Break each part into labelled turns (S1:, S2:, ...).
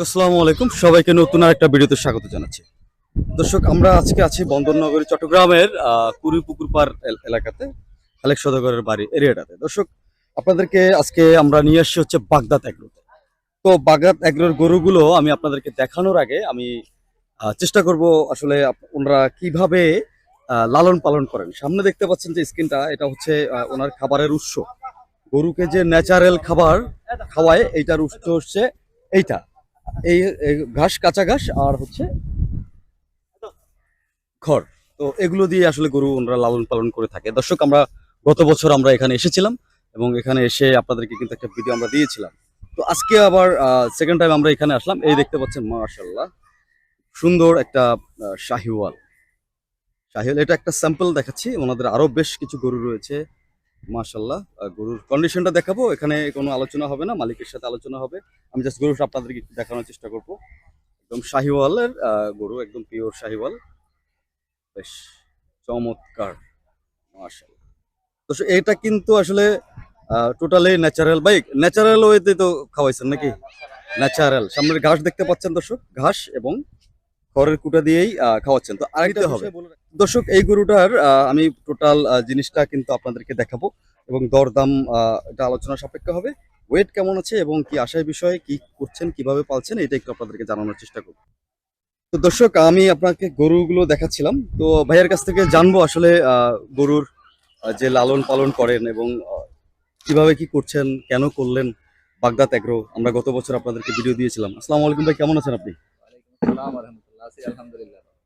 S1: দর্শক, আসসালামু আলাইকুম। সবাইকে নতুন আর একটা ভিডিওতে স্বাগত জানাচ্ছি। দর্শক, আমরা আজকে আছি বন্দরনগরী, চট্টগ্রামের কুড়িপুকুর পার এলাকাতে আলেক সদাগরের বাড়ি এরিয়াটাতে। দর্শক, আপনাদেরকে আজকে আমরা নিয়ে আসছি হচ্ছে বাগদাদ এগ্রোতে। তো বাগদাদ এগ্রোর গরুগুলো আমি আপনাদেরকে দেখানোর আগে আমি চেষ্টা করব আসলে ওনারা কীভাবে লালন পালন করেন। সামনে দেখতে পাচ্ছেন যে স্কিনটা, এটা হচ্ছে ওনার খাবারের উৎস। গরুকে যে ন্যাচারাল খাবার খাওয়ায়, এইটার উৎস হচ্ছে এইটা। এই ঘাস, কাঁচা ঘাস আর হচ্ছে খড়। তো এগুলো দিয়ে আসলে গরু ওনারা লালন পালন করে থাকে। দর্শক, আমরা গত বছর আমরা এখানে এসেছিলাম এবং এখানে এসে আপনাদেরকে কিন্তু একটা ভিডিও আমরা দিয়েছিলাম। তো আজকে আবার সেকেন্ড টাইম আমরা এখানে আসলাম। এই দেখতে পাচ্ছেন মার্শাল্লাহ সুন্দর একটা শাহিওয়াল। শাহিওয়াল, এটা একটা স্যাম্পল দেখাচ্ছি। ওনাদের আরও বেশ কিছু গরু রয়েছে। মার্শাল্লাহ গরুর কন্ডিশনটা দেখাবো এখানে কোনো আলোচনা হবে না মালিকের সাথে আলোচনা হবে। আমি জাস্ট গরু আপনাদেরকে দেখানোর চেষ্টা করব। একদম শাহিওয়ালের গরু একদম পিওর শাহিওয়াল। বেশ চমৎকার মার্শাল্লাহ তো এটা কিন্তু আসলে টোটালি ন্যাচারাল বাইক ন্যাচারাল ওয়েতে তো খাওয়াইছেন নাকি? ন্যাচারাল সামনের ঘাস দেখতে পাচ্ছেন দর্শক ঘাস এবং খড়ের কুটা দিয়েই খাওয়াচ্ছেন। তো আরেকটা হবে। দর্শক এই গরুটার আমি টোটাল জিনিসটা কিন্তু আপনাদেরকে দেখাবো এবং দরদাম এটা আলোচনা সাপেক্ষ হবে। ওয়েট কেমন আছে এবং কি আশায় বিষয়ে কি করছেন কীভাবে পালছেন এটা একটু আপনাদেরকে জানানোর চেষ্টা করব। তো দর্শক আমি আপনাকে গরুগুলো দেখাচ্ছিলাম। তো ভাইয়ের কাছ থেকে জানব আসলে আহ, গরুর যে লালন পালন করেন এবং কীভাবে কি করছেন কেন করলেন বাগদাদ এগ্রো। আমরা গত বছর আপনাদেরকে ভিডিও দিয়েছিলাম। আসসালামু আলাইকুম ভাই কেমন আছেন আপনি?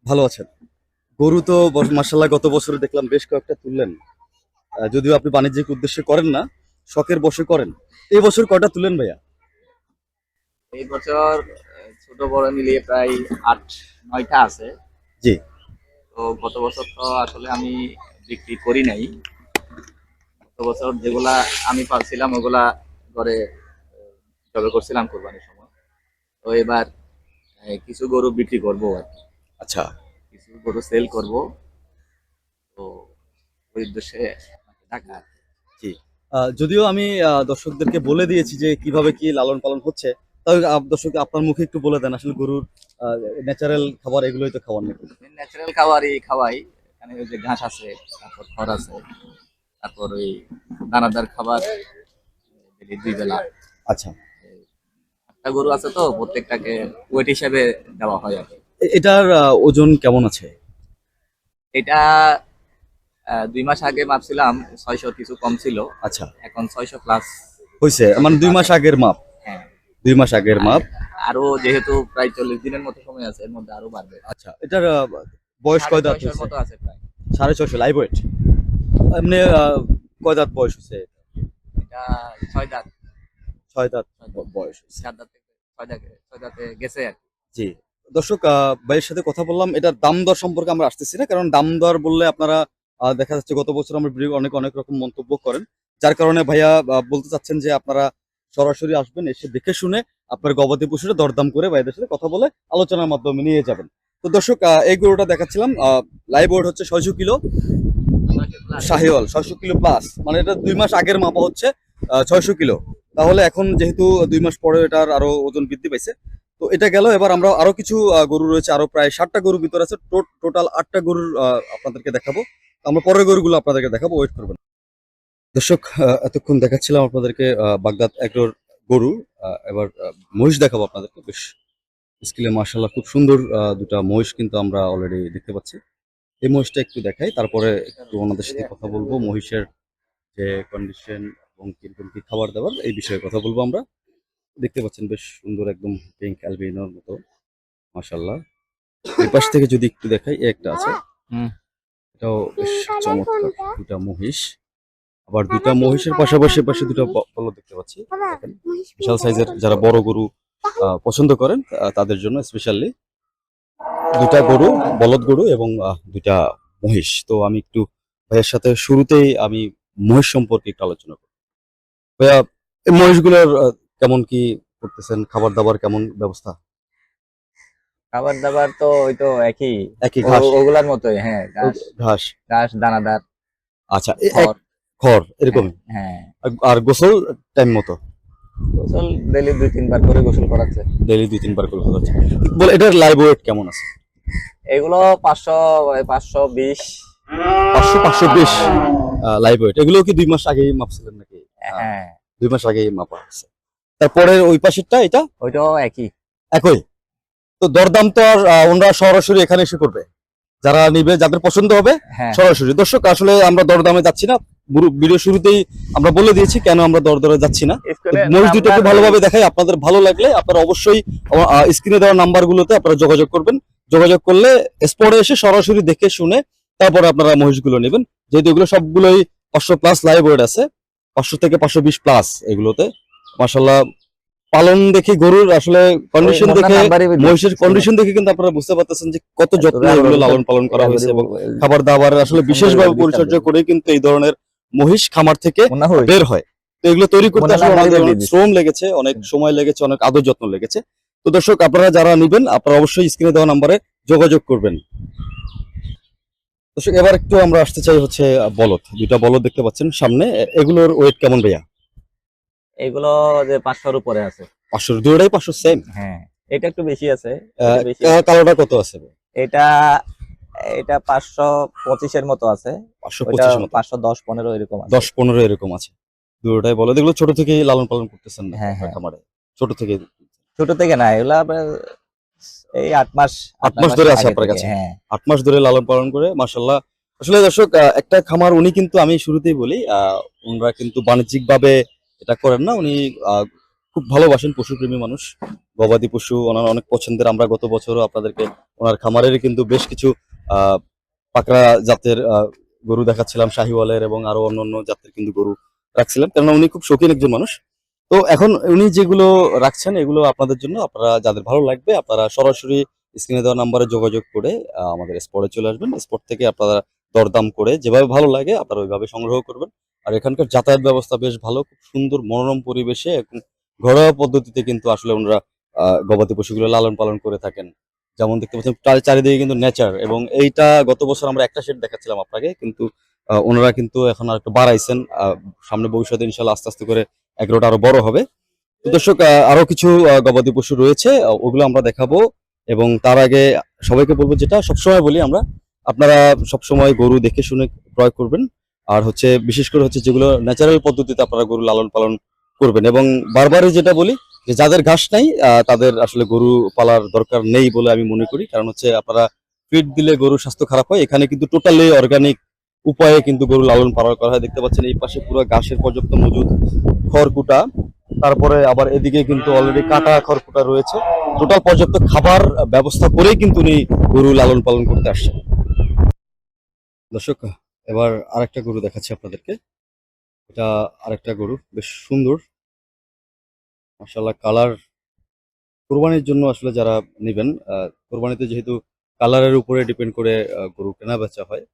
S1: ভালো আছেন? গরু তো মার্শাল্লাহ গত বছরে দেখলাম বেশ কয়েকটা তুললেন। যদিও আপনি বাণিজ্যিক উদ্দেশ্যে করেন না শখের বসে করেন। এই বছর কয়টা তুলেন ভাইয়া?
S2: এই বছর ছোট বড় মিলিয়ে প্রায় আট নয়টা আছে।
S1: জি।
S2: তো গত বছর তো আসলে আমি বিক্রি করি নাই। গত বছর যেগুলা আমি পাচ্ছিলাম ওগুলা ঘরে জবে করছিলাম কোরবানির সময়। তো এবার কিছু গরু বিক্রি করব আর কি।
S1: আচ্ছা।
S2: কিছু গরু সেল করব। তো ওই উদ্দেশ্যে টাকা
S1: আহ, যদিও আমি দর্শকদেরকে বলে দিয়েছি যে কীভাবে কি লালন পালন হচ্ছে তবে দর্শক আপনার মুখে একটু বলে দেন আসলে গরুর ন্যাচারাল খাবার এগুলোই তো খাওয়ার নাকি?
S2: ন্যাচারাল খাবারই খাওয়াই। এখানে ওই যে ঘাস আছে তারপর খড় আছে তারপর ওই দানাদার খাবার দুই বেলা।
S1: আচ্ছা।
S2: একটা গরু আছে তো প্রত্যেকটাকে ওয়েট হিসাবে দেওয়া হয় আর কি।
S1: এটার ওজন কেমন আছে?
S2: এটা দুই মাস আগে মাপছিলাম ছয়শো কিছু কম ছিল।
S1: আচ্ছা।
S2: এখন ছয়শো প্লাস
S1: হয়েছে মানে দুই মাস আগের মাপ?
S2: হ্যাঁ।
S1: দুই মাস আগের মাপ?
S2: আরও যেহেতু প্রায় চল্লিশ দিনের মতো সময় আছে এর মধ্যে আরও বাড়বে।
S1: আচ্ছা এটার বয়স কয় দাঁত
S2: মতো আছে প্রায়।
S1: সাড়ে ছয়শো লাইভ ওয়েট এমনি কয় দাঁত বয়স হচ্ছে
S2: এটা ছয় দাঁত।
S1: ছয় দাঁত। বয়স
S2: ছয় দাঁতে ছয় দাঁতে গেছে আর
S1: জি। দর্শক ভাইয়ের সাথে কথা বললাম। এটার দাম দর সম্পর্কে আমরা আসতেছি না কারণ দাম দর বললে আপনারা দেখা যাচ্ছে গত বছর আমরা ভিডিও অনেক অনেক রকম মন্তব্য করেন। যার কারণে ভাইয়া বলতে চাচ্ছেন যে আপনারা সরাসরি আসবেন এসে দেখে শুনে আপনার গবাদি পশুটা দরদাম করে ভাইদের সাথে কথা বলে আলোচনার মাধ্যমে নিয়ে যাবেন। তো দর্শক এই গরুটা দেখাচ্ছিলাম লাইভ ওয়েট হচ্ছে ছয়শো কিলো। শাহিওয়াল ছয়শো কিলো প্লাস মানে এটা দুই মাস আগের মাপা হচ্ছে ছয়শো কিলো। তাহলে এখন যেহেতু দুই মাস পরে এটার আরও ওজন বৃদ্ধি পাইছে, তো এটা গেল। এবার আমরা আরও কিছু গরু রয়েছে, আরও প্রায় ষাটটা গরুর ভিতর আছে। টোটাল আটটা গরুর আপনাদেরকে দেখাবো। আমরা পরের গরুগুলো আপনাদেরকে দেখাবো ওয়েট করবেন। দর্শক এতক্ষণ দেখাচ্ছিলাম আপনাদেরকে বাগদাদ এগ্রোর গরু। এবার মহিষ দেখাবো আপনাদেরকে। বেশ স্কিলে মার্শাল্লাহ খুব সুন্দর দুটা মহিষ কিন্তু আমরা অলরেডি দেখতে পাচ্ছি। এই মহিষটা একটু দেখাই, তারপরে একটু ওনাদের সাথে কথা বলব। মহিষের যে কন্ডিশন এবং কীরকম কি খাবার দাবার এই বিষয়ে কথা বলব আমরা। দেখতে পাচ্ছেন বেশ সুন্দর একদম পিঙ্ক অ্যালবিনোর মতো মাশাল্লাহ এই পাশ থেকে যদি একটু দেখাই এই একটা আছে।
S2: হুম।
S1: এটাও বেশ চমৎকার। দুটা মহিষ। আবার দুটা মহিষের পাশাপাশি পাশে দুটো বলদ দেখতে পাচ্ছি। দেখেন, বিশাল সাইজের যারা বড় গরু আহ, পছন্দ করেন আহ, তাদের জন্য স্পেশালি দুটা গরু বলদ গরু এবং আহ, দুটা মহিষ। তো আমি একটু ভাইয়ের সাথে শুরুতেই আমি মহিষ সম্পর্কে একটু আলোচনা করব। মহিষগুলোর আহ, কেমন কি করতেছেন? খাবার দাবার কেমন ব্যবস্থা?
S2: খাবার দাবার তো ওই তো একই।
S1: একই ঘাস?
S2: ওগুলার মতোই হ্যাঁ ঘাস।
S1: ঘাস?
S2: দানাদার
S1: আচ্ছা
S2: খড়।
S1: এরকম
S2: হ্যাঁ
S1: আর গোসল টাইম মতো?
S2: গোসল ডেলি দুই তিনবার করে গোসল করাচ্ছে।
S1: ডেইলি দুই তিনবার করে হচ্ছে বলে এটার লাইভ ওয়েট কেমন আছে?
S2: এগুলো পাঁচশো পাঁচশো বিশ।
S1: পাঁচশো পাঁচশো বিশ লাইভ ওয়েট এগুলো কি দুই মাস আগেই মাপছিলেন নাকি?
S2: হ্যাঁ।
S1: দুই মাস আগেই মাপা আছে তারপরে ওই পাশেরটা এটা?
S2: ওইটাও একই।
S1: একই? তো দরদাম তো আর ওনারা সরাসরি এখানে এসে করবে। যারা নিবে যাদের পছন্দ হবে
S2: হ্যাঁ।
S1: সরাসরি। দর্শক আসলে আমরা দরদামে যাচ্ছি না। ভিডিও শুরুতেই আমরা বলে দিয়েছি কেন আমরা দরদরে যাচ্ছি না।
S2: স্ক্রিনে
S1: মহিষ দুটোকে
S2: নাম্বার-
S1: ভালোভাবে দেখাই। আপনাদের ভালো লাগলে আপনারা অবশ্যই স্ক্রিনে দেওয়া নাম্বারগুলোতে আপনারা যোগাযোগ করবেন। যোগাযোগ করলে স্পটে এসে সরাসরি দেখে শুনে তারপরে আপনারা মহিষগুলো নেবেন। যেহেতু এগুলো সবগুলোই পাঁচশো প্লাস লাইভ ওয়েট আছে পাঁচশো থেকে পাঁচশো বিশ প্লাস এগুলোতে। মাসাল্লাহ পালন দেখে গরুর আসলে কন্ডিশন দেখে মহিষের কন্ডিশন দেখে কিন্তু আপনারা বুঝতে পারতেছেন যে কত যত্ন এগুলো লালন পালন করা হয়েছে এবং খাবার দাবার আসলে বিশেষভাবে পরিচর্যা করে কিন্তু এই ধরনের মহিষ খামার থেকে বের হয়। তো এগুলো তৈরি করতে আসলে অনেক শ্রম লেগেছে অনেক সময় লেগেছে অনেক আদর যত্ন লেগেছে। তো দর্শক আপনারা যারা নিবেন আপনারা অবশ্যই স্ক্রিনে দেওয়া নাম্বারে যোগাযোগ করবেন। দর্শক এবার একটু আমরা আসতে চাই হচ্ছে বলদ। দুইটা বলদ দেখতে পাচ্ছেন সামনে। এগুলোর ওয়েট কেমন ভাইয়া?
S2: এগুলো যে পাঁচশোর উপরে আছে।
S1: পাঁচশো দুটোটাই পাঁচশো সেম
S2: হ্যাঁ এটা একটু বেশি আছে
S1: কালোটা কত আছে?
S2: এটা এটা পাঁচশো পঁচিশের মতো আছে।
S1: পাঁচশো পঁচিশ
S2: পাঁচশো দশ পনেরো এরকম
S1: দশ পনেরো এরকম আছে। দুটোটাই বলদ। এগুলো ছোট থেকেই লালন পালন করতেছেন
S2: হ্যাঁ, হ্যাঁ।
S1: ছোট থেকে
S2: ছোট থেকে না এগুলা এই আট মাস
S1: আট মাস ধরে আছে আপনার কাছে?
S2: হ্যাঁ।
S1: আট মাস ধরে লালন পালন করে মাসাল্লাহ আসলে দর্শক একটা খামার উনি কিন্তু আমি শুরুতেই বলি ওনারা কিন্তু বাণিজ্যিক ভাবে এটা করেন না। উনি খুব ভালোবাসেন পশুপ্রেমী মানুষ গবাদি পশু ওনার অনেক পছন্দের। আমরা গত বছরও আপনাদেরকে ওনার খামারের কিন্তু বেশ কিছু আহ, পাকড়া জাতের আহ, গরু দেখাচ্ছিলাম শাহিওয়ালের এবং আরও অন্য জাতের কিন্তু গরু রাখছিলাম। কেননা উনি খুব শৌখিন একজন মানুষ। তো এখন উনি যেগুলো রাখছেন, এগুলো আপনাদের জন্য। আপনারা যাদের ভালো লাগবে, আপনারা সরাসরি স্ক্রিনে দেওয়া নাম্বারে যোগাযোগ করে আমাদের স্পটে চলে আসবেন। স্পট থেকে আপনারা দরদাম করে যেভাবে ভালো লাগে, আপনারা ওইভাবে সংগ্রহ করবেন। আর এখানকার যাতায়াত ব্যবস্থা বেশ ভালো, খুব সুন্দর, মনোরম পরিবেশে এবং ঘরোয়া পদ্ধতিতে কিন্তু আসলে ওনারা গবাদি পশুগুলো লালন পালন করে থাকেন। যেমন দেখতে পাচ্ছেন, চার- চারিদিকে কিন্তু নেচার এবং এইটা গত বছর আমরা একটা সেট দেখাচ্ছিলাম আপনাকে, কিন্তু ওনারা কিন্তু এখন আর একটু বাড়াইছেন সামনে ভবিষ্যতে ইনশাল্লাহ আস্তে আস্তে করে এগারোটা আরও বড় হবে। তো দর্শক আরও কিছু গবাদি পশু রয়েছে ওগুলো আমরা দেখাবো এবং তার আগে সবাইকে বলব যেটা সবসময় বলি আমরা, আপনারা সবসময় গরু দেখে শুনে ক্রয় করবেন। আর হচ্ছে, বিশেষ করে হচ্ছে যেগুলো ন্যাচারাল পদ্ধতিতে আপনারা গরু লালন পালন করবেন এবং বারবারই যেটা বলি যে যাদের ঘাস নাই তাদের আসলে গরু পালার দরকার নেই বলে আমি মনে করি। কারণ হচ্ছে, আপনারা ফিড দিলে গরুর স্বাস্থ্য খারাপ হয়। এখানে কিন্তু টোটালি অর্গানিক উপায়ে কিন্তু গরু লালন পালন করা হয়। দেখতে পাচ্ছেন, এই পাশে পুরো ঘাসের পর্যাপ্ত মজুদ খড়কুটা, তারপরে আবার এদিকে কিন্তু অলরেডি কাটা খড়কুটা রয়েছে। টোটাল পর্যাপ্ত খাবার ব্যবস্থা করেই কিন্তু উনি গরু লালন পালন করতে আসছেন। দর্শক, এবার আরেকটা গরু দেখাচ্ছি আপনাদেরকে। এটা আরেকটা গরু, বেশ সুন্দর। মাসাল্লাহ কালার কোরবানির জন্য আসলে যারা নেবেন কোরবানিতে যেহেতু কালারের উপরে ডিপেন্ড করে গরু কেনা বেচা হয়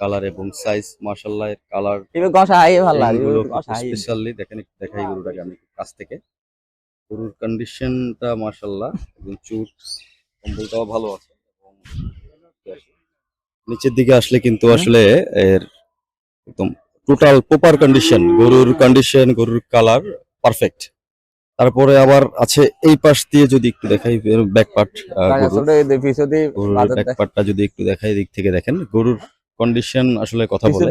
S1: কালার এবং সাইজ এর কালার
S2: এবার গসা হাই ভালো লাগে
S1: এগুলো
S2: গসা হাই।
S1: স্পেশালি দেখেন একটু দেখাই গরুটাকে আমি কাছ থেকে। গরুর কন্ডিশনটা মাশাল্লাহ একদম চুট কম্বলটাও ভালো আছে। এবং নিচের দিকে আসলে কিন্তু আসলে এর একদম টোটাল প্রপার কন্ডিশন গরুর কন্ডিশন গরুর কালার পারফেক্ট তারপরে আবার আছে এই পাশ দিয়ে যদি একটু দেখাই ব্যাক পার্ট ব্যাক পার্টটা যদি একটু দেখাই দিক থেকে দেখেন গরুর কন্ডিশন আসলে কথা বলে।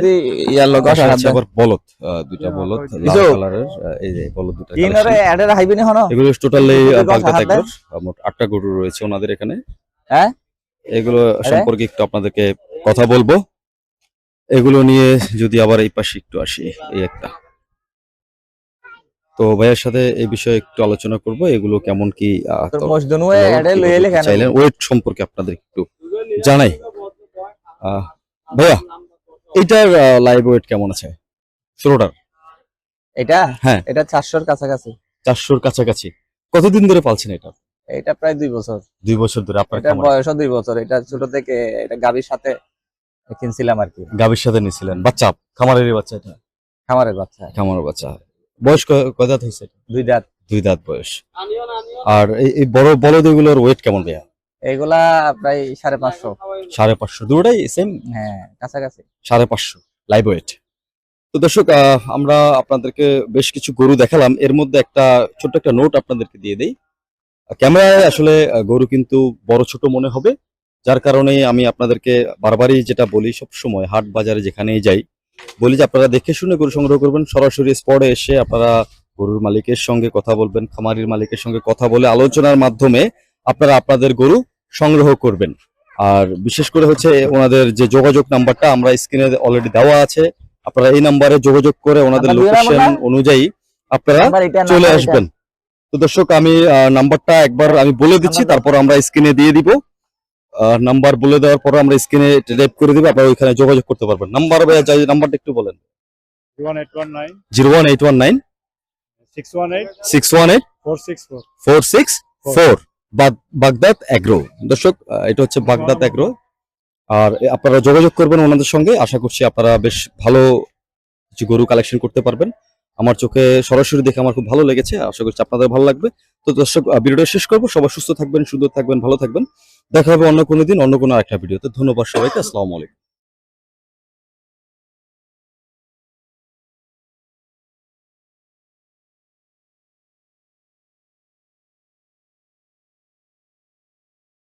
S1: আবার বলদ আহ, দুইটা বলদ লাল। কালারের এই যে দুটা
S2: কিনরে
S1: collection।
S2: এডের হাইবিনি হনো
S1: এগুলো টোটালি
S2: দুটো গছ
S1: বাগদা
S2: হাতে?
S1: মোট আটটা গরু রয়েছে ওনাদের এখানে।
S2: হ্যাঁ?
S1: এগুলো সম্পর্কে একটু আপনাদেরকে কথা বলব। এগুলো নিয়ে যদি আবার এই পাশে একটু আসি এই একটা। তো ভাইয়ের সাথে এই বিষয়ে একটু আলোচনা করব এগুলো কেমন কি চাইলেন? ওয়েট সম্পর্কে আপনাদের একটু জানাই। আহ, ভাইয়া এইটার লাইভ ওয়েট কেমন আছে? ষোলোটার।
S2: এটা?
S1: হ্যাঁ।
S2: এটা চারশোর কাছাকাছি।
S1: চারশোর কাছাকাছি। কতদিন ধরে পালছেন এটা?
S2: এটা প্রায় দুই বছর।
S1: দুই বছর ধরে আপনার
S2: এটার
S1: খামারে
S2: বয়সও দুই বছর। এটা ছোট থেকে এটা গাভীর সাথে কিনছিলাম আর কি।
S1: গাভীর সাথে নিয়েছিলেন বাচ্চা? খামারেরই বাচ্চা এটা?
S2: খামারের বাচ্চা।
S1: খামারের বাচ্চা। বয়স কয় দাঁত হয়েছে
S2: দুই দাঁত।
S1: দুই দাঁত বয়স। আর এই বড় বলদ এগুলোর ওয়েট কেমন ভাইয়া?
S2: এইগুলা প্রায় সাড়ে পাঁচশো।
S1: সাড়ে পাঁচশো। দুটোটাই সেম
S2: হ্যাঁ কাছাকাছি।
S1: সাড়ে পাঁচশো। লাইভ ওয়েট তো দর্শক আমরা আপনাদেরকে বেশ কিছু গরু দেখালাম। এর মধ্যে একটা ছোট্ট একটা নোট আপনাদেরকে দিয়ে দেই। ক্যামেরায় আসলে গরু কিন্তু বড় ছোট মনে হবে। যার কারণে আমি আপনাদেরকে বারবারই যেটা বলি সব সময় হাট বাজারে যেখানেই যাই বলি যে আপনারা দেখে শুনে গরু সংগ্রহ করবেন। সরাসরি স্পটে এসে আপনারা গরুর মালিকের সঙ্গে কথা বলবেন খামারির মালিকের সঙ্গে কথা বলে আলোচনার মাধ্যমে আপনারা আপনাদের গরু সংগ্রহ করবেন। আর বিশেষ করে হচ্ছে ওনাদের যে যোগাযোগ নাম্বারটা আমরা স্ক্রিনে অলরেডি দেওয়া আছে। আপনারা এই নাম্বারে যোগাযোগ করে ওনাদের লোকেশন অনুযায়ী আপনারা চলে আসবেন। তো দর্শক আমি নাম্বারটা একবার আমি বলে দিচ্ছি তারপর আমরা স্ক্রিনে দিয়ে দিব। নাম্বার বলে দেওয়ার পর আমরা স্ক্রিনে টাইপ করে দিব আপনারা ওইখানে যোগাযোগ করতে পারবেন। নাম্বার যাই নাম্বারটা একটু বলেন। Zero one eight one nine.
S3: Six one eight.
S1: Six one eight.
S3: Four six four.
S1: Four six four. Baghdad agro দর্শক এটা হচ্ছে বাগদাদ অ্যাগ্রো আর আপনারা যোগাযোগ করবেন ওনাদের সঙ্গে। আশা করছি আপনারা বেশ ভালো কিছু গরু কালেকশন করতে পারবেন। আমার চোখে সরাসরি দেখে আমার খুব ভালো লেগেছে। আশা করছি আপনাদের ভালো লাগবে। তো দর্শক ভিডিওটা শেষ করব। সবাই সুস্থ থাকবেন, সুন্দর থাকবেন, ভালো থাকবেন। দেখা হবে অন্য কোনো দিন, অন্য কোনো একটা ভিডিওতে। ধন্যবাদ সবাইকে। আসসালামু আলাইকুম।